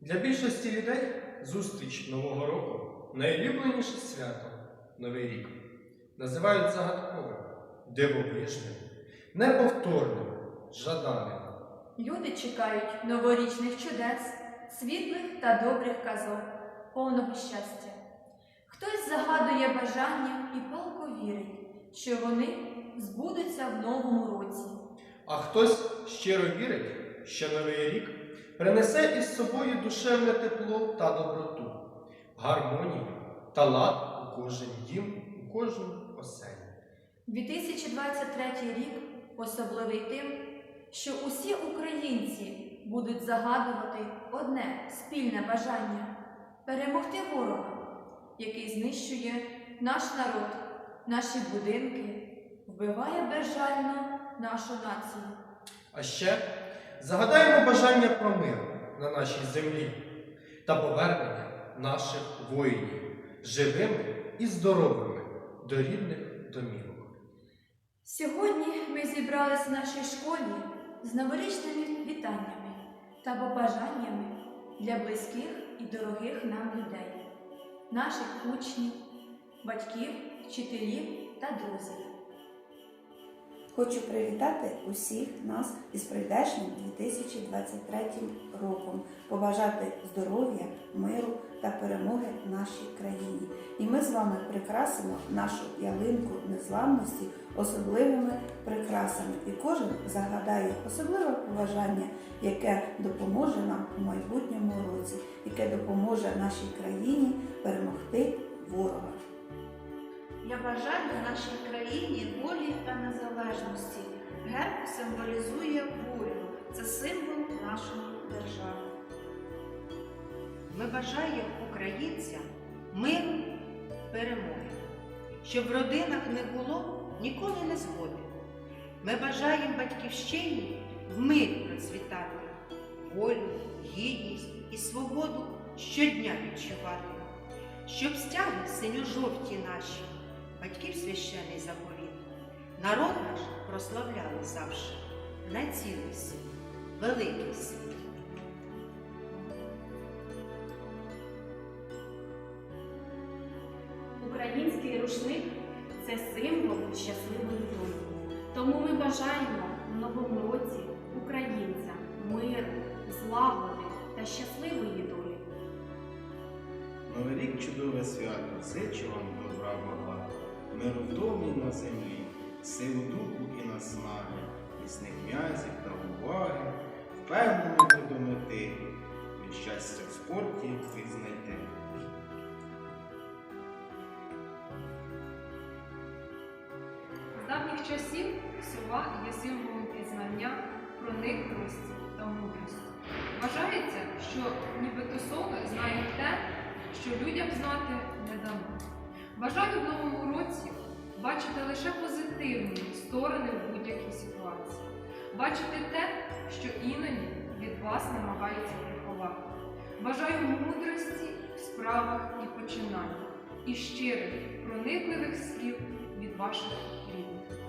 Для більшості людей зустріч Нового року найулюбленіше свято Новий рік. Називають загадковим, дивовижним, неповторним, жаданим. Люди чекають новорічних чудес, світлих та добрих казок, повного щастя. Хтось загадує бажання і палко вірить, що вони збудуться в новому році. А хтось щиро вірить, що Новий рік принесе із собою душевне тепло та доброту, гармонію та лад у кожен дім, у кожну оселю. 2023 рік особливий тим, що усі українці будуть загадувати одне спільне бажання перемогти ворога, який знищує наш народ, наші будинки, вбиває безжально нашу націю. А ще загадаємо бажання про мир на нашій землі та повернення наших воїнів живими і здоровими до рідних домівок. Сьогодні ми зібрались в нашій школі з новорічними вітаннями та побажаннями для близьких і дорогих нам людей, наших учнів, батьків, вчителів та друзів. Хочу привітати усіх нас із прийдешнім 2023 роком, побажати здоров'я, миру та перемоги нашій країні. І ми з вами прикрасимо нашу ялинку незламності особливими прикрасами. І кожен загадає особливе побажання, яке допоможе нам у майбутньому році, яке допоможе нашій країні перемогти ворога. Я бажаю нашій країні волі та незалежності. Герб символізує волю. Це символ нашої держави. Ми бажаємо українцям миру, перемоги, щоб в родинах не було ніколи не згоди. Ми бажаємо батьківщині в мирі процвітати, волю, гідність і свободу щодня відчувати, щоб стяги синьо-жовті наші, батьків священий заповіт, народ наш прославляли завжди на цілий світ, великий світ. Український рушник це символ щасливої долі. Тому ми бажаємо в новому році українцям миру, злагоди та щасливої долі. Новий рік чудове свято, зичу вам добра багато, миру в домі на землі, силу духу і наснаги, міцних м'язів та уваги, впевнених до мети, і щастя в спорті відзнайти. З давніх часів сова є символом пізнання, проникливості та мудрості. Вважається, що нібито сови знають те, що людям знати не дано. Бажаю в новому році бачити лише позитивні сторони в будь-якій ситуації, бачити те, що іноді від вас намагаються приховати. Бажаю мудрості в справах і починаннях і щирих, проникливих слів від ваших рідних.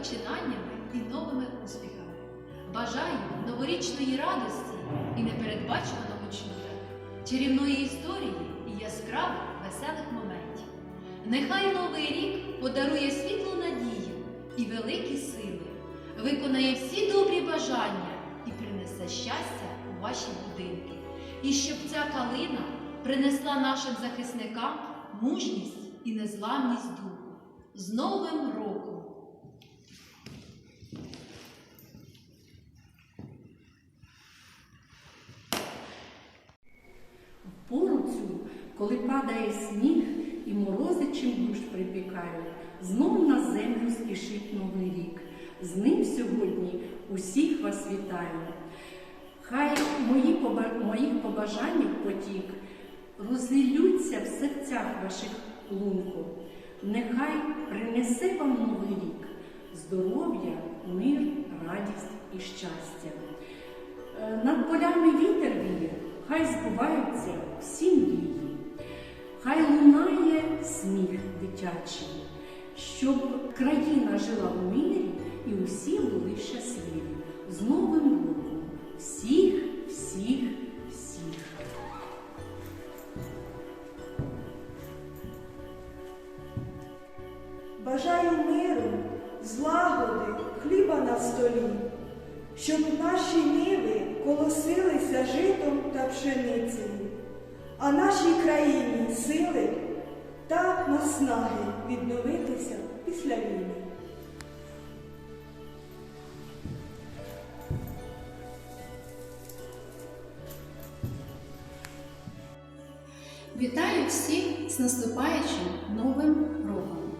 Починаннями і новими успіхами. Бажаю новорічної радості і непередбаченого чуда, чарівної історії і яскравих веселих моментів. Нехай новий рік подарує світлу надію і великі сили, виконає всі добрі бажання і принесе щастя у ваші будинки. І щоб ця калина принесла нашим захисникам мужність і незламність духу. З Новим роком! Коли падає сніг і морози чим душ припікають, знов на землю спішить новий рік. З ним сьогодні усіх вас вітаю. Хай мої моїх побажань потік розлілються в серцях ваших лунку. Нехай принесе вам новий рік здоров'я, мир, радість і щастя. Е, Над полями вітер віє, хай збуваються всі мрії. Хай лунає сміх дитячий, щоб країна жила в мирі і усі були щасливі. З Новим роком! Всіх, всіх, всіх! Бажаю миру, злагоди, хліба на столі, щоб наші ниви колосилися житом та пшеницею, а нашій країні сили та наснаги відновитися після війни. Вітаю всіх з наступаючим новим роком.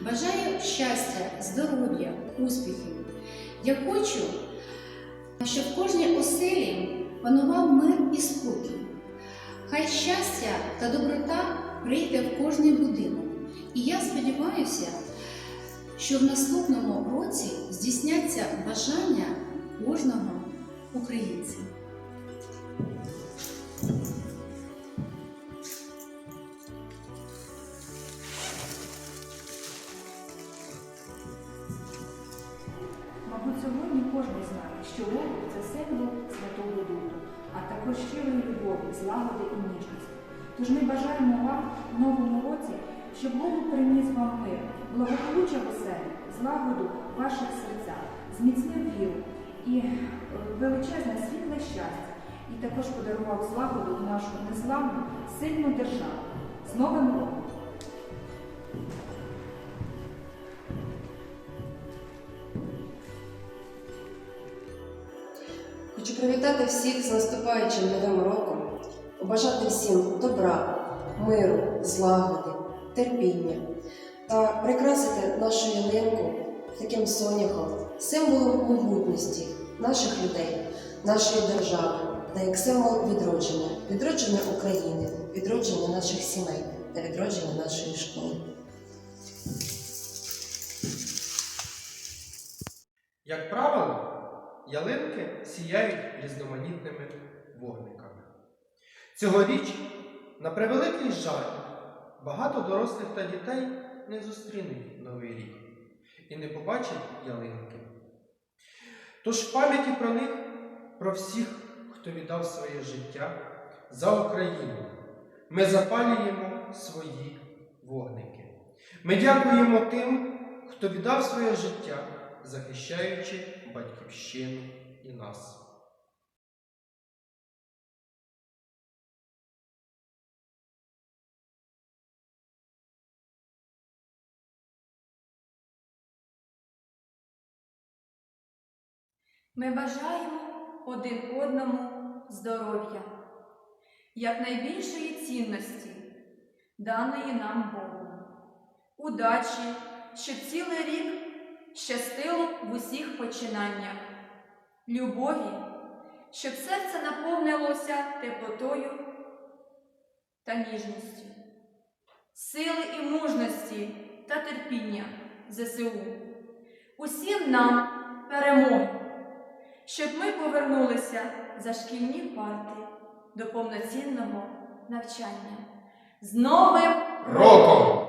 Бажаю щастя, здоров'я, успіхів. Я хочу, щоб кожній оселі панував мир і спокій. Хай щастя та доброта прийде в кожний будинок. І я сподіваюся, що в наступному році здійсняться бажання кожного українця. Мабуть, сьогодні кожен знає, що голуб це символ святого люду, а також щирої любові, злагоди і ніжності. Тож ми бажаємо вам в новому році, щоб Бог приніс вам мир, благополуччя в оселі, злагоду в ваших серцях, зміцнив віру і е, величезне світле щастя, і також подарував злагоду в нашу незламну, сильну державу. З Новим роком! Хочу привітати всіх з наступаючим новим роком, побажати всім добра, миру, злагоди, терпіння та прикрасити нашу ялинку таким соняхом, символом могутності наших людей, нашої держави та як символ відродження, відродження України, відродження наших сімей та відродження нашої школи. Як правило, ялинки сіяють різноманітними вогниками. Цьогоріч, на превеликий жаль, багато дорослих та дітей не зустрінуть Новий рік і не побачать ялинки. Тож в пам'яті про них, про всіх, хто віддав своє життя за Україну, ми запалюємо свої вогники. Ми дякуємо тим, хто віддав своє життя, захищаючи батьківщину і нас. Ми бажаємо один одному здоров'я, якнайбільшої цінності, даної нам Богом, удачі, щоб цілий рік щастило в усіх починаннях, любові, щоб серце наповнилося теплотою та ніжністю, сили і мужності та терпіння ЗСУ. Усім нам перемоги щоб ми повернулися за шкільні парти до повноцінного навчання. З Новим Роком!